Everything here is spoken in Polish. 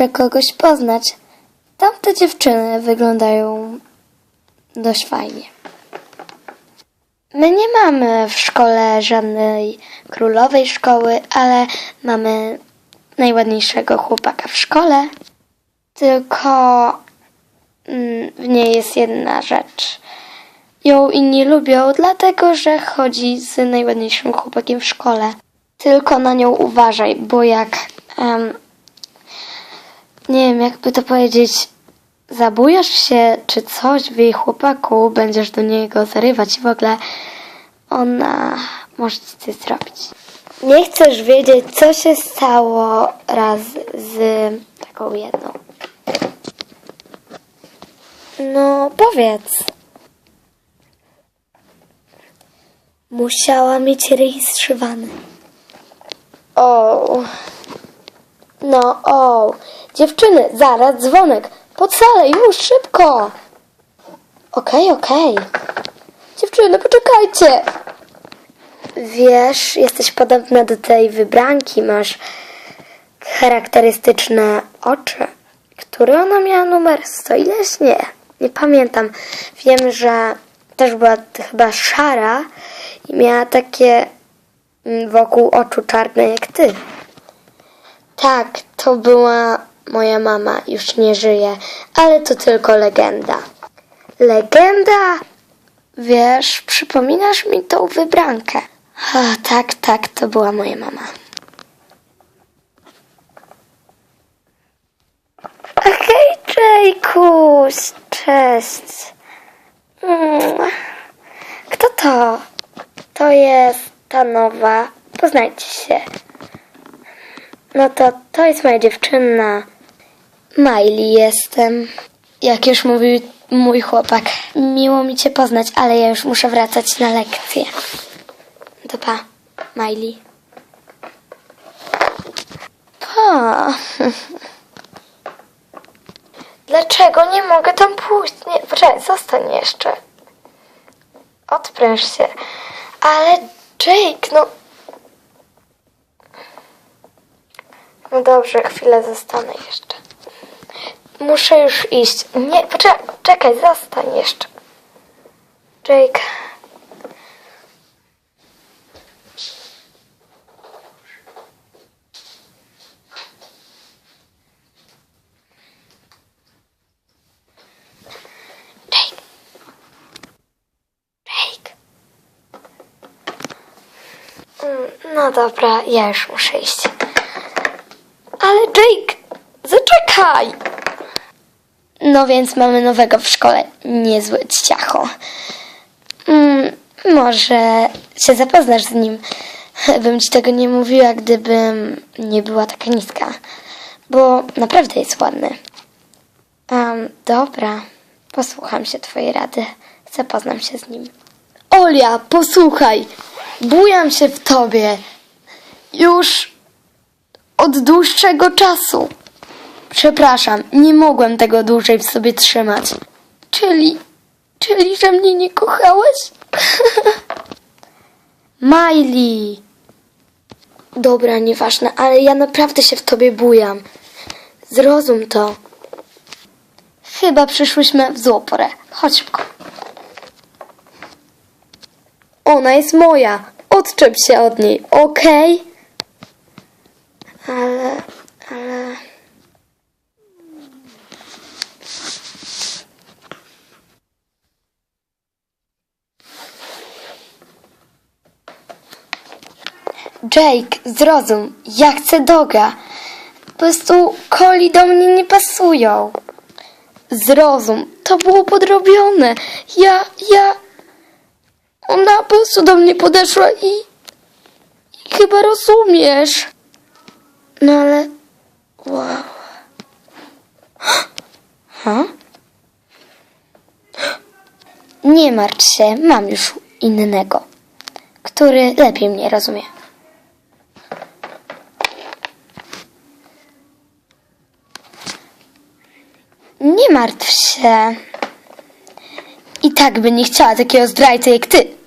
muszę kogoś poznać. Tamte dziewczyny wyglądają dość fajnie. My nie mamy w szkole żadnej królowej szkoły, ale mamy najładniejszego chłopaka w szkole. Tylko mm, w niej jest jedna rzecz. Ją inni lubią, dlatego że chodzi z najładniejszym chłopakiem w szkole. Tylko na nią uważaj, bo jak em, nie wiem, jakby to powiedzieć, zabujasz się czy coś w jej chłopaku, będziesz do niego zarywać i w ogóle ona może ci coś zrobić. Nie chcesz wiedzieć, co się stało raz z taką jedną. No, powiedz. Musiała mieć ryj zszywany. O. No, o. Dziewczyny, zaraz dzwonek. Pod już szybko. Okej, okej. Dziewczyny, poczekajcie. Wiesz, jesteś podobna do tej wybranki, masz charakterystyczne oczy. Który ona miała numer? Sto ileś? Nie, nie pamiętam. Wiem, że też była chyba szara i miała takie mm, wokół oczu czarne jak ty. Tak, to była moja mama, już nie żyje, ale to tylko legenda. Legenda? Wiesz, przypominasz mi tą wybrankę. A, tak, tak, to była moja mama. Hej, Jejkuś, cześć. Kto to? To jest ta nowa. Poznajcie się. No to to jest moja dziewczyna. Miley jestem. Jak już mówił mój chłopak. Miło mi cię poznać, ale ja już muszę wracać na lekcję. To pa, Miley. Pa. Dlaczego nie mogę tam pójść? Nie, poczekaj, zostań jeszcze. Odpręż się. Ale Jake, no... No dobrze, chwilę zostanę jeszcze. Muszę już iść. Nie, poczekaj, czekaj, zostań jeszcze. Jake. Mm, No dobra, ja już muszę iść. Ale Jake, zaczekaj! No więc mamy nowego w szkole. Niezły ciacho. Mm, może się zapoznasz z nim. Bym ci tego nie mówiła, gdybym nie była taka niska. Bo naprawdę jest ładny. Um, dobra, posłucham się twojej rady. Zapoznam się z nim. Olia, posłuchaj! Bujam się w tobie. Już od dłuższego czasu. Przepraszam, nie mogłem tego dłużej w sobie trzymać. Czyli, czyli, że mnie nie kochałeś? Miley! Dobra, nieważne, ale ja naprawdę się w tobie bujam. Zrozum to. Chyba przyszłyśmy w złą porę. Chodź szybko. Ona jest moja. Odczep się od niej, okej? Ale, ale... Jake, zrozum, ja chcę doga. Po prostu koli do mnie nie pasują. Zrozum, to było podrobione. Ja, ja... Ona po prostu do mnie podeszła i... i chyba rozumiesz. No ale... Wow. Ha? Nie martw się, mam już innego, który lepiej mnie rozumie. Nie martw się. I tak by nie chciała takiego zdrajcy jak ty.